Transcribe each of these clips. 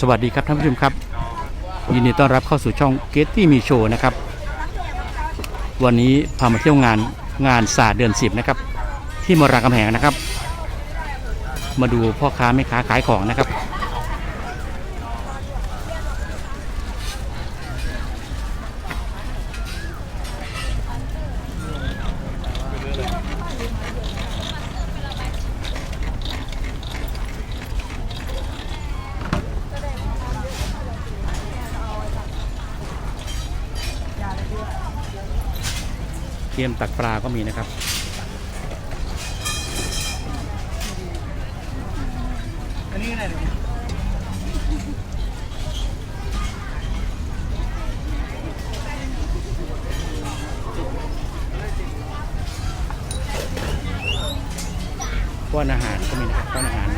สวัสดีครับท่านผู้ชมครับ ยินดีต้อนรับเข้าสู่ช่องเกตตี้มีโชว์นะครับ วันนี้พามาเที่ยวงานงานศาสตร์เดือนสิบนะครับ ที่มรามคำแหงนะครับ มาดูพ่อค้าแม่ค้าขายของนะครับ เตรียมตักปลาก็มีนะครับอันนี้อะไรป้อนอาหารก็มีนะครับป้อนอาหาร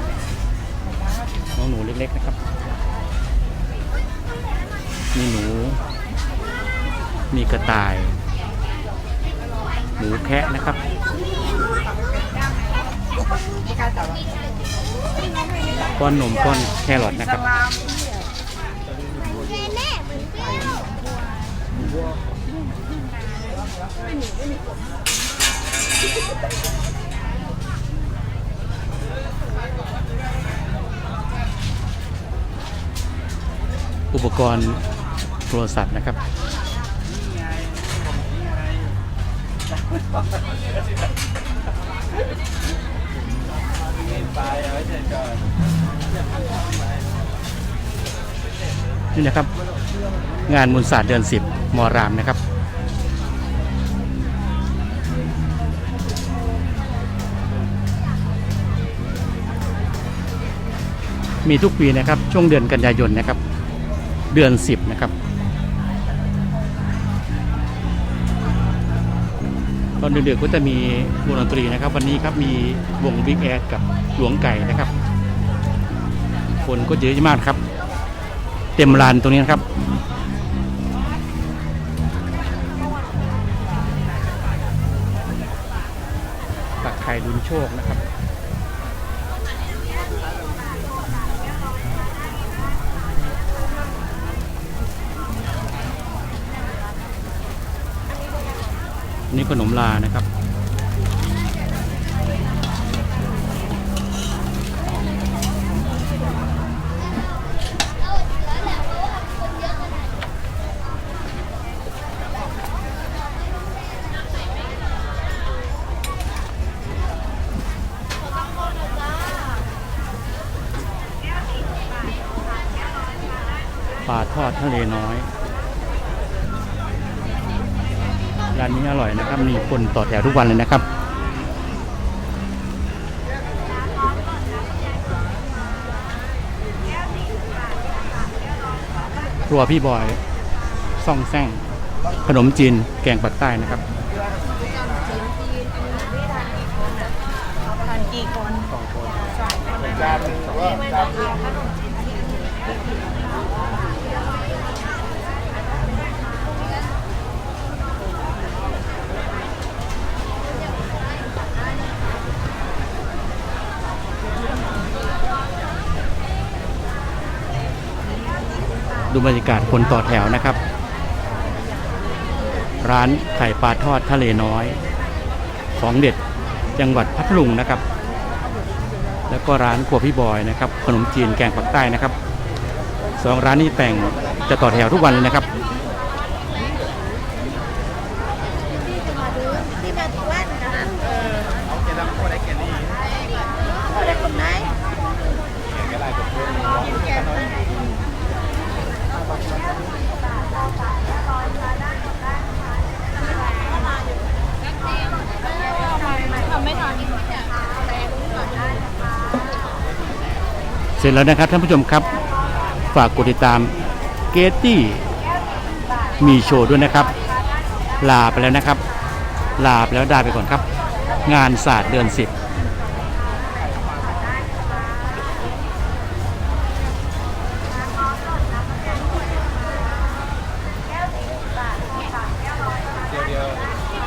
น้องหนูเล็กๆนะครับ มีหนู มีกระต่าย หมูแคะนะครับป้อนนมป้อนแครอทนะครับอุปกรณ์โทรศัพท์นะครับ นี่นะครับ งานมูลศาสตร์เดือนสิบมรามนะครับมีทุกปีนะครับช่วงเดือนกันยายนนะครับ เดือนสิบนะครับ ตอนดึกๆก็จะมีวงดนตรีนะครับ วันนี้ครับมีวงบิ๊กแอดกับหลวงไก่นะครับ คนก็เยอะมากครับ เต็มลานตรงนี้นะครับตักไข่ลุ้นโชคนะครับ นี่ขนมลานะครับ ปลาทอดทะเลน้อย ร้านนี้อร่อยนะครับ มีคนต่อแถวทุกวันเลยนะครับ ครัวพี่บอยซ่องแซงขนมจีนแกงปักใต้นะครับทานกี่คนจานหนึ่งว่าจาน ดูบรรยากาศคนต่อแถวนะครับ ร้านไข่ปลาทอดทะเลน้อย ของเด็ดจังหวัดพัทลุงนะครับ แล้วก็ร้านครัวพี่บอยนะครับ ขนมจีนแกงปักใต้นะครับสองร้านนี้แต่งจะต่อแถวทุกวันเลยนะครับ ที่มาทุกวันนะคะ เอาแกดำก็ได้แกนี่ ได้คนไหน แกลายกับเพื่อน ทำไม่ทัน เสร็จแล้วนะครับท่านผู้ชมครับ ฝากกดติดตามเกตตี้มีโชว์ด้วยนะครับ ลาไปแล้วนะครับ ลาไปแล้วได้ไปก่อนครับ งานศาสตร์เดือนสิบ